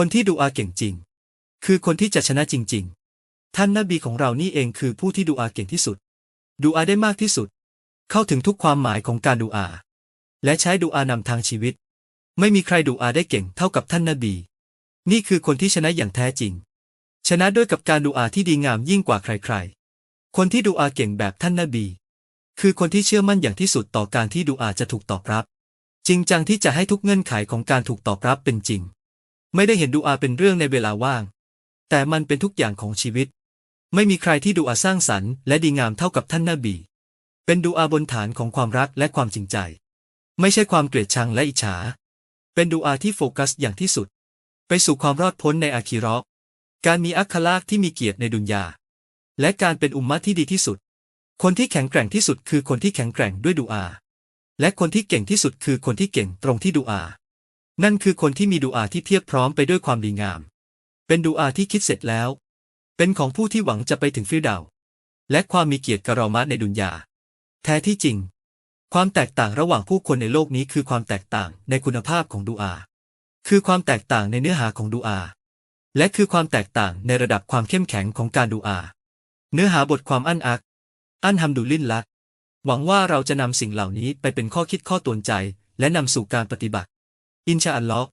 คนที่ดูอาเก่งจริง คือคนที่จะชนะจริง ๆ ท่านนบีของเรานี่เองคือผู้ที่ดูอาเก่งที่สุด ดูอาได้มากที่สุด เข้าถึงทุกความหมายของการดูอา และใช้ดูอานำทางชีวิต ไม่มีใครดูอาได้เก่งเท่ากับท่านนบี นี่คือคนที่ชนะอย่างแท้จริง ชนะด้วยกับการดูอาที่ดีงามยิ่งกว่าใครๆ คนที่ดูอาเก่งแบบท่านนบี คือคนที่เชื่อมั่นอย่างที่สุดต่อการที่ดูอาจะถูกตอบรับ จริงจังที่จะให้ทุกเงื่อนไขของการถูกตอบรับเป็นจริง ไม่ได้เห็นดูอาเป็นเรื่องในเวลาว่าง แต่มันเป็นทุกอย่างของชีวิต ไม่มีใครที่ดูอาสร้างสรรค์และดีงามเท่ากับท่านนบี เป็นดูอาบนฐานของความรักและความจริงใจ ไม่ใช่ความเกลียดชังและอิจฉา เป็นดูอาที่โฟกัสอย่างที่สุด ไปสู่ความรอดพ้นในอาคีราะห์การมีอัคลากที่มีเกียรติในดุนยา และการเป็นอุมมะที่ดีที่สุด คนที่แข็งแกร่งที่สุดคือคนที่แข็งแกร่งด้วยดูอา และคนที่เก่งที่สุดคือคนที่เก่งตรงที่ดูอา นั่นคือคนที่มีดูอาที่เพียบพร้อมไปด้วยความดีงาม เป็นดูอาที่คิดเสร็จแล้ว เป็นของผู้ที่หวังจะไปถึงฟิรดาวและความมีเกียรติกรอมะในดุนยา แท้ที่จริง ความแตกต่างระหว่างผู้คนในโลกนี้คือความแตกต่างในคุณภาพของดูอา คือความแตกต่างในเนื้อหาของดูอา และคือความแตกต่างในระดับความเข้มแข็งของการดูอา เนื้อหาบทความอันอัก อันฮัมดุลิลละหวังว่าเราจะนำสิ่งเหล่านี้ไปเป็นข้อคิดข้อตวนใจ และนำสู่การปฏิบัติ อินชาอัลลอฮ์